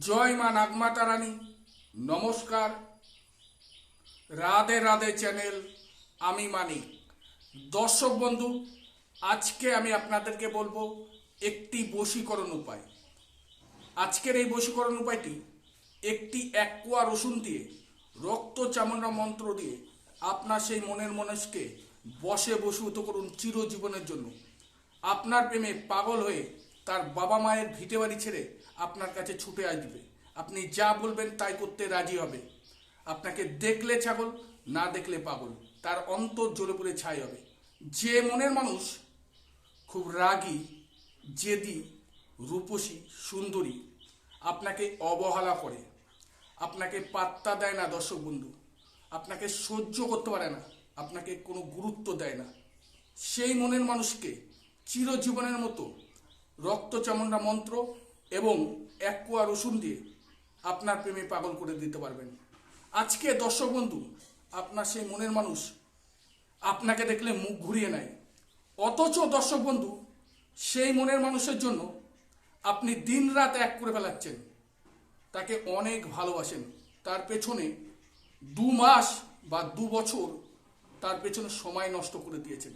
জয় মা নাগমাতা রানী নমস্কার। রাধে রাধে চ্যানেল, আমি মানিক। দর্শক বন্ধু, আজকে আমি আপনাদেরকে বলব একটি বশীকরণ উপায়। আজকের এই বশীকরণ উপায়টি, একটি এক রসুন দিয়ে, রক্ত চামড়া মন্ত্র দিয়ে আপনার সেই মনের মানুষকে বসে বসীভূত করুন চিরজীবনের জন্য। আপনার প্রেমে পাগল হয়ে তার বাবা মায়ের ভিটে বাড়ি ছেড়ে আপনার কাছে ছুটে আসবে। আপনি যা বলবেন তাই করতে রাজি হবে। আপনাকে দেখলে ছাগল, না দেখলে পাগল। তার অন্তর জ্বলে পড়ে ছাই হবে। যে মনের মানুষ খুব রাগী, জেদি, রূপসী, সুন্দরী, আপনাকে অবহেলা করে। আপনাকে পাত্তা দেয় না দর্শক বন্ধু। আপনাকে সহ্য করতে পারে না। আপনাকে কোনো গুরুত্ব দেয় না। সেই মনের মানুষকে চিরজীবনের মতো রক্ত চামড়া মন্ত্র এবং এক কোয়া রসুন দিয়ে আপনার প্রেমে পাগল করে দিতে পারবেন। আজকে দর্শক বন্ধু, আপনার সেই মনের মানুষ আপনাকে দেখলে মুখ ঘুরিয়ে নেয়। অথচ দর্শক বন্ধু, সেই মনের মানুষের জন্য আপনি দিন রাত এক করে ফেলাচ্ছেন। তাকে অনেক ভালোবাসেন। তার পেছনে দু মাস বা দু বছর তার পেছনে সময় নষ্ট করে দিয়েছেন।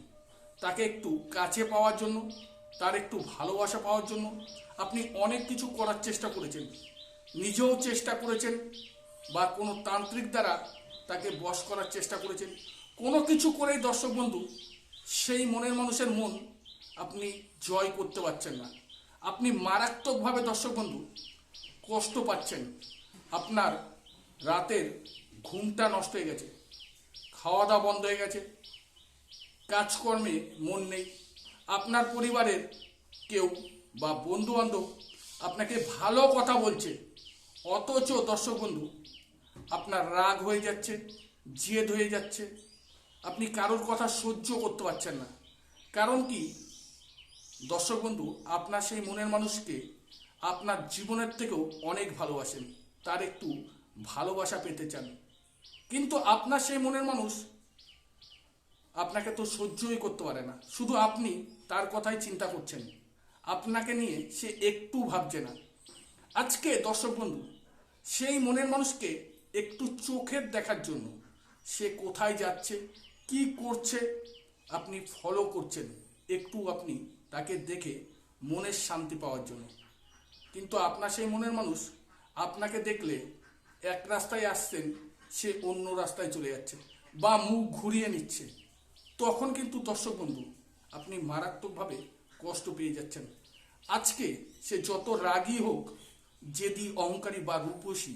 তাকে একটু কাছে পাওয়ার জন্য তার একটু ভালোবাসা পাওয়ার জন্য আপনি অনেক কিছু করার চেষ্টা করেছেন। নিজেও চেষ্টা করেছেন বা কোনো তান্ত্রিক দ্বারা তাকে বশ করার চেষ্টা করেছেন। কোনো কিছু করেই দর্শক বন্ধু, সেই মনের মানুষের মন আপনি জয় করতে পারছেন না। আপনি মারাত্মকভাবে দর্শক বন্ধু, কষ্ট পাচ্ছেন। আপনার রাতের ঘুমটা নষ্ট হয়ে গেছে। খাওয়া দাওয়া বন্ধ হয়ে গেছে। কাজকর্মে মন নেই। আপনার পরিবারের কেউ বা বন্ধু বান্ধব আপনাকে ভালো কথা বলছে, অথচ দর্শক বন্ধু, আপনার রাগ হয়ে যাচ্ছে, জেদ হয়ে যাচ্ছে, আপনি কারোর কথা সহ্য করতে পারছেন না। কারণ কি? দর্শক বন্ধু, আপনার সেই মনের মানুষকে আপনার জীবনের থেকেও অনেক ভালোবাসেন, তার একটু ভালোবাসা পেতে চান। কিন্তু আপনার সেই মনের মানুষ আপনাকে তো সহ্যই করতে পারে না। শুধু আপনি তার কথাই চিন্তা করছেন। আপনাকে নিয়ে সে একটু ভাবছে না। আজকে দর্শক বন্ধু, সেই মনের মানুষকে একটু চোখের দেখার জন্য সে কোথায় যাচ্ছে, কি করছে, আপনি ফলো করছেন। একটু আপনি তাকে দেখে মনের শান্তি পাওয়ার জন্য। কিন্তু আপনার সেই মনের মানুষ আপনাকে দেখলে এক রাস্তায় আসছেন, সে অন্য রাস্তায় চলে যাচ্ছে বা মুখ ঘুরিয়ে নিচ্ছে। তখন কিন্তু দর্শক বন্ধু, আপনি মারাত্মকভাবে কষ্ট পেয়ে যাচ্ছেন। আজকে সে যত রাগী হোক, যেদি অহংকারী বা রূপসী,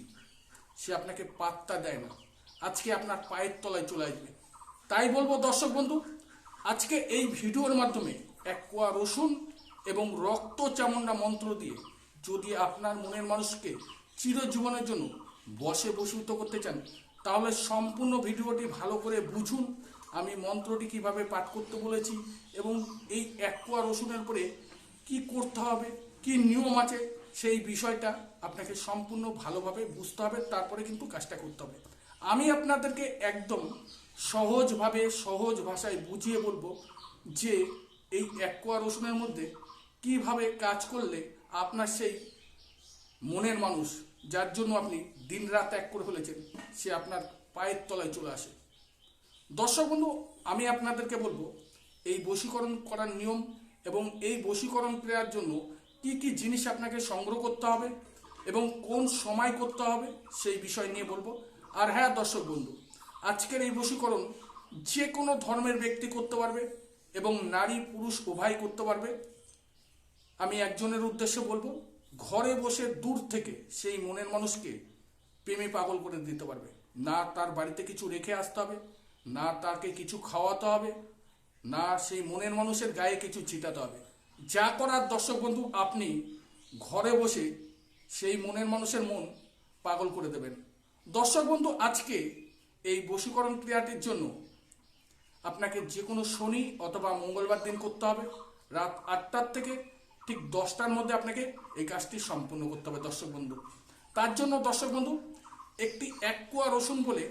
সে আপনাকে পাত্তা দেয় না। আজকে আপনার পায়ের তলায় চলে আসবে। তাই বলব দর্শক বন্ধু, আজকে এই ভিডিওর মাধ্যমে এক কোয়া রসুন এবং রক্ত চামুন্ডা মন্ত্র দিয়ে যদি আপনার মনের মানুষকে চিরজীবনের জন্য বসে বসীভূত করতে চান, তাহলে সম্পূর্ণ ভিডিওটি ভালো করে বুঝুন আমি মন্ত্রটি কীভাবে পাঠ করতে বলেছি এবং এই এক কোয়া রসুনের পরে কি করতে হবে, কি নিয়ম আছে, সেই বিষয়টা আপনাকে সম্পূর্ণ ভালোভাবে বুঝতে হবে, তারপরে কিন্তু কাজটা করতে হবে। আমি আপনাদেরকে একদম সহজভাবে, সহজ ভাষায় বুঝিয়ে বলব যে এই এক কোয়া রসুনের মধ্যে কীভাবে কাজ করলে আপনার সেই মনের মানুষ, যার জন্য আপনি দিন রাত এক করে ফেলেছেন, সে আপনার পায়ের তলায় চলে আসে। দর্শক বন্ধু আমি আপনাদেরকে বলব, এই বশীকরণ করার নিয়ম এবং এই বশীকরণ ক্রিয়ার জন্য কি কি জিনিস আপনাকে সংগ্রহ করতে হবে এবং কোন সময় করতে হবে সেই বিষয় নিয়ে বলব। আর হ্যাঁ দর্শক বন্ধু আজকের এই বশীকরণ যে কোনো ধর্মের ব্যক্তি করতে পারবে এবং নারী পুরুষ উভয় করতে পারবে। আমি একজনের উদ্দেশ্যে বলব, ঘরে বসে দূর থেকে সেই মনের মানুষকে প্রেমে পাগল করে দিতে পারবে। না, তার বাড়িতে কিছু রেখে আসতে হবে না তাকে কিছু খাওয়াতে হবে, না সেই মনের মানুষের গায়ে কিছু ছিটাতে হবে। যা করার দর্শক বন্ধু, আপনি ঘরে বসে সেই মনের মানুষের মন পাগল করে দেবেন। দর্শক বন্ধু, আজকে এই বশীকরণ ক্রিয়াটির জন্য আপনাকে যে কোনো শনি অথবা মঙ্গলবার দিন করতে হবে। রাত আটটার থেকে ঠিক দশটার মধ্যে আপনাকে এই কাজটি সম্পূর্ণ করতে হবে দর্শক বন্ধু। তার জন্য দর্শক বন্ধু, একটি এক কোয়া রসুন বলে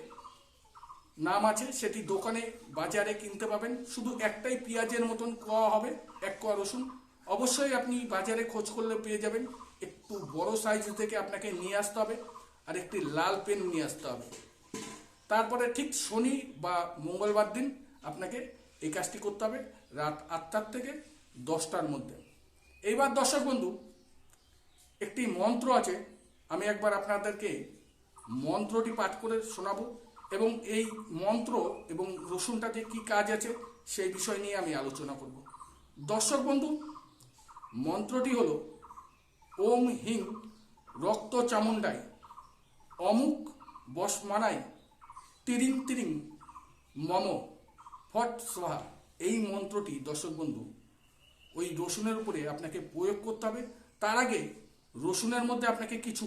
নাম আছে, সেটি দোকানে, বাজারে কিনতে পাবেন। শুধু একটাই পেঁয়াজের মতন কোয়া হবে, এক কোয়া রসুন। অবশ্যই আপনি বাজারে খোঁজ করলে পেয়ে যাবেন। একটু বড় সাইজ থেকে আপনাকে নিয়ে আসতে হবে আর একটি লাল পেন নিয়ে আসতে হবে। তারপরে ঠিক শনি বা মঙ্গলবার দিন আপনাকে এই কাজটি করতে হবে রাত আটটার থেকে দশটার মধ্যে। এইবার দর্শক বন্ধু, একটি মন্ত্র আছে। আমি একবার আপনাদেরকে মন্ত্রটি পাঠ করে শোনাবো। এবং এই মন্ত্র এবং রসুনটা যে কী কাজ আছে, সেই বিষয় নিয়ে আমি আলোচনা করব। দর্শক বন্ধু, মন্ত্রটি হলো, ওম হিং রক্ত চামুন্ডাই অমুক বসমানাই তিরিং তিরিং মম, ফট সোহা এই মন্ত্রটি, দর্শক বন্ধু, ওই রসুনের উপরে আপনাকে প্রয়োগ করতে হবে। তার আগে রসুনের মধ্যে আপনাকে কিছু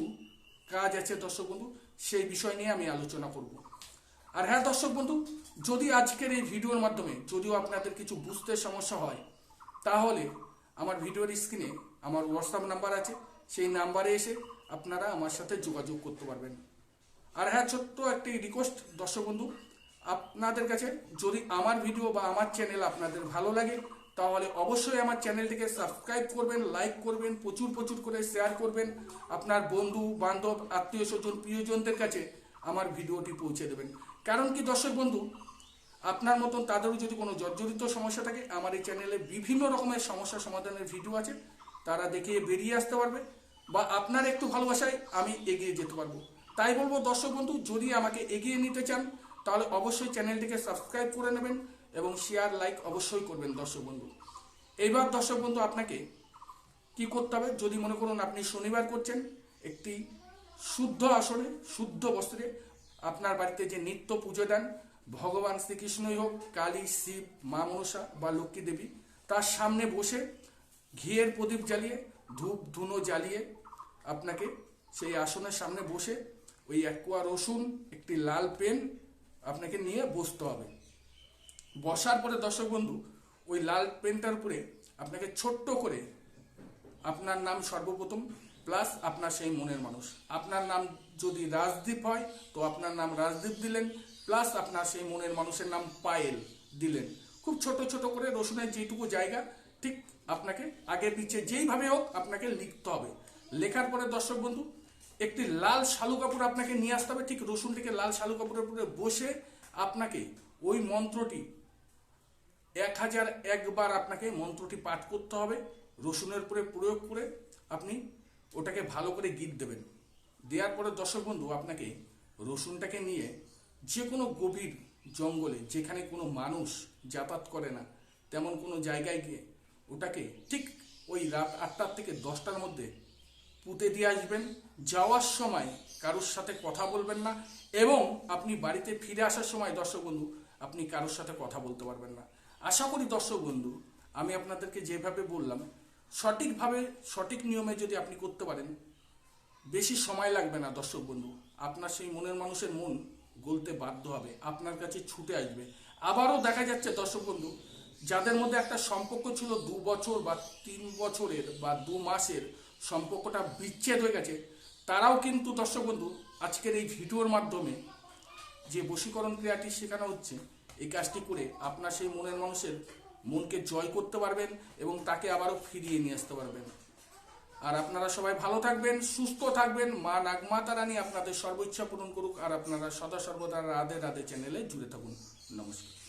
কাজ আছে, দর্শক বন্ধু, সেই বিষয় নিয়ে আমি আলোচনা করব। আর হ্যাঁ দর্শক বন্ধু, যদি আজকের এই ভিডিওর মাধ্যমে যদিও আপনাদের কিছু বুঝতে সমস্যা হয়, তাহলে আমার ভিডিওর স্ক্রিনে আমার হোয়াটসঅ্যাপ নাম্বার আছে। সেই নাম্বারে এসে আপনারা আমার সাথে যোগাযোগ করতে পারবেন। আর হ্যাঁ ছোট্ট একটি রিকোয়েস্ট দর্শক বন্ধু, আপনাদের কাছে যদি আমার ভিডিও বা আমার চ্যানেল আপনাদের ভালো লাগে, তাহলে অবশ্যই আমার চ্যানেলটিকে সাবস্ক্রাইব করবেন লাইক করবেন, প্রচুর প্রচুর করে শেয়ার করবেন। আপনার বন্ধু, বান্ধব, আত্মীয় স্বজন, প্রিয়জনদের কাছে আমার ভিডিওটি পৌঁছে দেবেন। কারণ কি, দর্শক বন্ধু, আপনার মতন তাদেরও যদি কোনো জর্জরিত সমস্যা থাকে, আমার এই চ্যানেলে বিভিন্ন রকমের সমস্যা সমাধানের ভিডিও আছে, তারা দেখে বেরিয়ে আসতে পারবে বা আপনার একটু ভালোবাসায় আমি এগিয়ে যেতে পারব। তাই বলব, দর্শক বন্ধু, যদি আমাকে এগিয়ে নিতে চান, তাহলে অবশ্যই চ্যানেলটিকে সাবস্ক্রাইব করে নেবেন এবং শেয়ার লাইক অবশ্যই করবেন, দর্শক বন্ধু। এইবার দর্শক বন্ধু, আপনাকে কি করতে হবে? যদি মনে করুন আপনি শনিবার করছেন, একটি শুদ্ধ আসনে, শুদ্ধ বস্ত্রে আপনার বাড়িতে যে নিত্য পুজো দেন, ভগবান শ্রীকৃষ্ণই হোক, কালী, শিব, মা মনসা বা লক্ষ্মী দেবী, তার সামনে বসে ঘিয়ের প্রদীপ জ্বালিয়ে, ধূপ ধুনো জ্বালিয়ে আপনাকে সেই আসনের সামনে বসে ওই এক কোয়া রসুন, একটি লাল পেন আপনাকে নিয়ে বসতে হবে। বসার পরে দর্শক বন্ধু, ওই লাল পেনটার উপরে আপনাকে ছোট্ট করে আপনার নাম সর্বপ্রথম প্লাস আপনার সেই মনের মানুষ। আপনার নাম যদি রাজদীপ হয়, তো আপনার নাম রাজদীপ দিলেন প্লাস আপনার সেই মনের মানুষের নাম পায়েল দিলেন। খুব ছোট ছোট করে রসুনের যেটুকু জায়গা, ঠিক আপনাকে আগে পিছিয়ে যেইভাবে হোক আপনাকে লিখতে হবে। লেখার পরে দর্শক বন্ধু, একটি লাল শালু কাপড় আপনাকে নিয়ে আসতে হবে, ঠিক রসুনটিকে লাল শালু কাপড়ের উপরে বসে আপনাকে ওই মন্ত্রটি এক হাজার একবার আপনাকে মন্ত্রটি পাঠ করতে হবে। রসুনের উপরে প্রয়োগ করে আপনি ওটাকে ভালো করে গীত দেবেন। দেওয়ার পরে দর্শক বন্ধু, আপনাকে রসুনটাকে নিয়ে যে কোনো গভীর জঙ্গলে, যেখানে কোনো মানুষ যাতায়াত করে না, তেমন কোনো জায়গায় গিয়ে ওটাকে ঠিক ওই রাত আটটার থেকে দশটার মধ্যে পুঁতে দিয়ে আসবেন। যাওয়ার সময় কারোর সাথে কথা বলবেন না এবং আপনি বাড়িতে ফিরে আসার সময় দর্শক বন্ধু, আপনি কারোর সাথে কথা বলতে পারবেন না। আশা করি দর্শক বন্ধু, আমি আপনাদেরকে যেভাবে বললাম সঠিকভাবে, সঠিক নিয়মে যদি আপনি করতে পারেন, বেশি সময় লাগবে না, দর্শক বন্ধু। আপনার সেই মনের মানুষের মন গলতে বাধ্য হবে, আপনার কাছে ছুটে আসবে। আবারও দেখা যাচ্ছে, দর্শক বন্ধু, যাদের মধ্যে একটা সম্পর্ক ছিল দু বছর বা তিন বছরের বা দু মাসের, সম্পর্কটা বিচ্ছেদ হয়ে গেছে, তারাও কিন্তু, দর্শক বন্ধু, আজকের এই ভিডিওর মাধ্যমে যে বশীকরণ ক্রিয়াটি শেখানো হচ্ছে, এই কাজটি করে আপনার সেই মনের মানুষের মনকে জয় করতে পারবেন এবং তাকে আবারও ফিরিয়ে নিয়ে আসতে পারবেন। আর আপনারা সবাই ভালো থাকবেন, সুস্থ থাকবেন। মা নাগমাতা রানী আপনাদের সর্বোচ্ছা পূরণ করুক। আর আপনারা সদা সর্বদা রাধে রাধে চ্যানেলে জুড়ে থাকুন। নমস্কার।